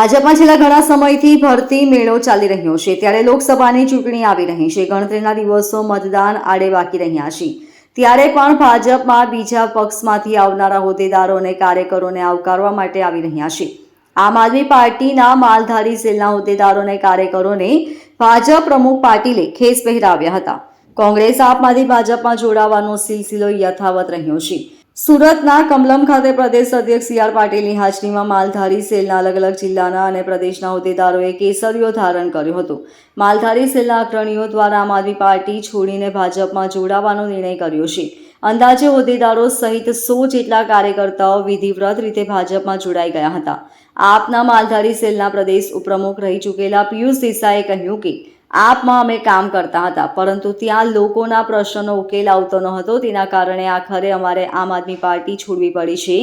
ભાજપમાં છેલ્લા ઘણા સમયથી ભરતી મેળો ચાલી રહ્યો છે. ત્યારે લોકસભાની ચૂંટણી આવી રહી છે. ગણતરીના દિવસો મતદાન આડે બાકી રહ્યા છે. ત્યારે પણ ભાજપમાં બીજા પક્ષમાંથી આવનારા હોદ્દેદારો અને કાર્યકરોને આવકારવા માટે આવી રહ્યા છે. આમ આદમી પાર્ટીના માલધારી સેલના હોદ્દેદારો અને કાર્યકરોને ભાજપ પ્રમુખ પાટીલે ખેસ પહેરાવ્યા હતા. કોંગ્રેસ આપમાંથી ભાજપમાં જોડાવાનો સિલસિલો યથાવત રહ્યો છે. સુરતના કમલમ ખાતે પ્રદેશ અધ્યક્ષ સી આર પાટીલની હાજરીમાં માલધારી સેલના અલગ અલગ જિલ્લાના અને પ્રદેશના હોદ્દેદારોએ કેસરીઓ ધારણ કર્યો હતો. માલધારી સેલના અગ્રણીઓ દ્વારા આમ આદમી પાર્ટી છોડીને ભાજપમાં જોડાવાનો નિર્ણય કર્યો છે. અંદાજે હોદ્દેદારો સહિત સો જેટલા કાર્યકર્તાઓ વિધિવ્રત રીતે ભાજપમાં જોડાઈ ગયા હતા. આપના માલધારી સેલના પ્રદેશ ઉપપ્રમુખ રહી ચૂકેલા પિયુષ દેસાઈએ કહ્યું કે આપમાં અમે કામ કરતા હતા, પરંતુ ત્યાં લોકોના પ્રશ્નનો ઉકેલ આવતો ન હતો તેના કારણે આખરે અમારે આમ આદમી પાર્ટી છોડવી પડી છે.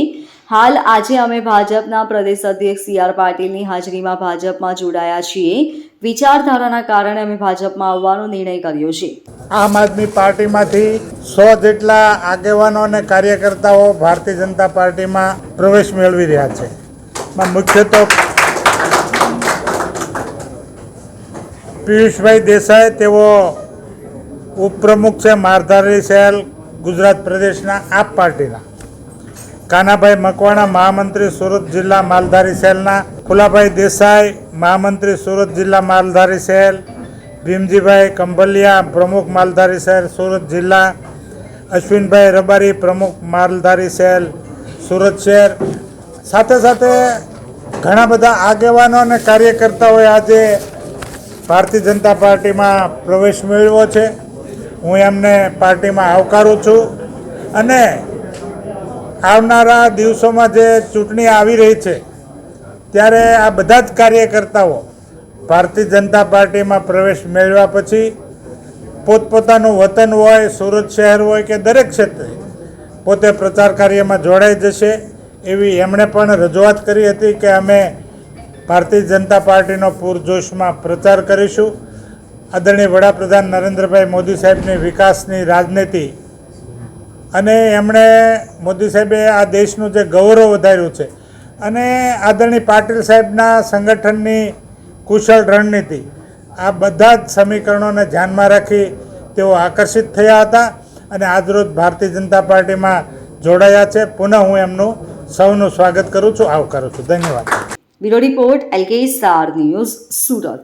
હાલ આજે અમે ભાજપના પ્રદેશ અધ્યક્ષ સી આર પાટીલની હાજરીમાં ભાજપમાં જોડાયા છીએ. વિચારધારાના કારણે અમે ભાજપમાં આવવાનો નિર્ણય કર્યો છે. આમ આદમી પાર્ટીમાંથી સો જેટલા આગેવાનો અને કાર્યકર્તાઓ ભારતીય જનતા પાર્ટીમાં પ્રવેશ મેળવી રહ્યા છે. એમાં પિયુષભાઈ દેસાઈ, તેઓ ઉપપ્રમુખ છે મારધારી સેલ ગુજરાત પ્રદેશના આપ પાર્ટીના. કાનાભાઈ મકવાણા, મહામંત્રી સુરત જિલ્લા માલધારી સેલના. ફુલાભાઈ દેસાઈ, મહામંત્રી સુરત જિલ્લા માલધારી સેલ. ભીમજીભાઈ કંભલિયા, પ્રમુખ માલધારી સેલ સુરત જિલ્લા. અશ્વિનભાઈ રબારી, પ્રમુખ માલધારી સેલ સુરત શહેર. સાથે સાથે ઘણા બધા આગેવાનો અને કાર્યકર્તાઓએ આજે ભારતીય જનતા પાર્ટીમાં પ્રવેશ મેળવ્યો છે. હું એમને પાર્ટીમાં આવકારું છું. અને આવનારા દિવસોમાં જે ચૂંટણી આવી રહી છે, ત્યારે આ બધા જ કાર્યકર્તાઓ ભારતીય જનતા પાર્ટીમાં પ્રવેશ મેળવ્યા પછી પોતપોતાનું વતન હોય, સુરત શહેર હોય કે દરેક ક્ષેત્રે પોતે પ્રચાર કાર્યમાં જોડાઈ જશે, એવી એમણે પણ રજૂઆત કરી હતી કે અમે ભારતીય જનતા પાર્ટીનો પૂરજોશમાં પ્રચાર કરીશું. આદરણીય વડાપ્રધાન નરેન્દ્રભાઈ મોદી સાહેબની વિકાસની રાજનીતિ અને એમણે મોદી સાહેબે આ દેશનું જે ગૌરવ વધાર્યું છે અને આદરણીય પાટીલ સાહેબના સંગઠનની કુશળ રણનીતિ, આ બધા જ સમીકરણોને ધ્યાનમાં રાખી તેઓ આકર્ષિત થયા હતા અને આજરોજ ભારતીય જનતા પાર્ટીમાં જોડાયા છે. પુનઃ હું એમનું સૌનું સ્વાગત કરું છું. આવકારું છું. ધન્યવાદ. બ્યુરો રિપોર્ટ એલકે સાર ન્યૂઝ સુરત.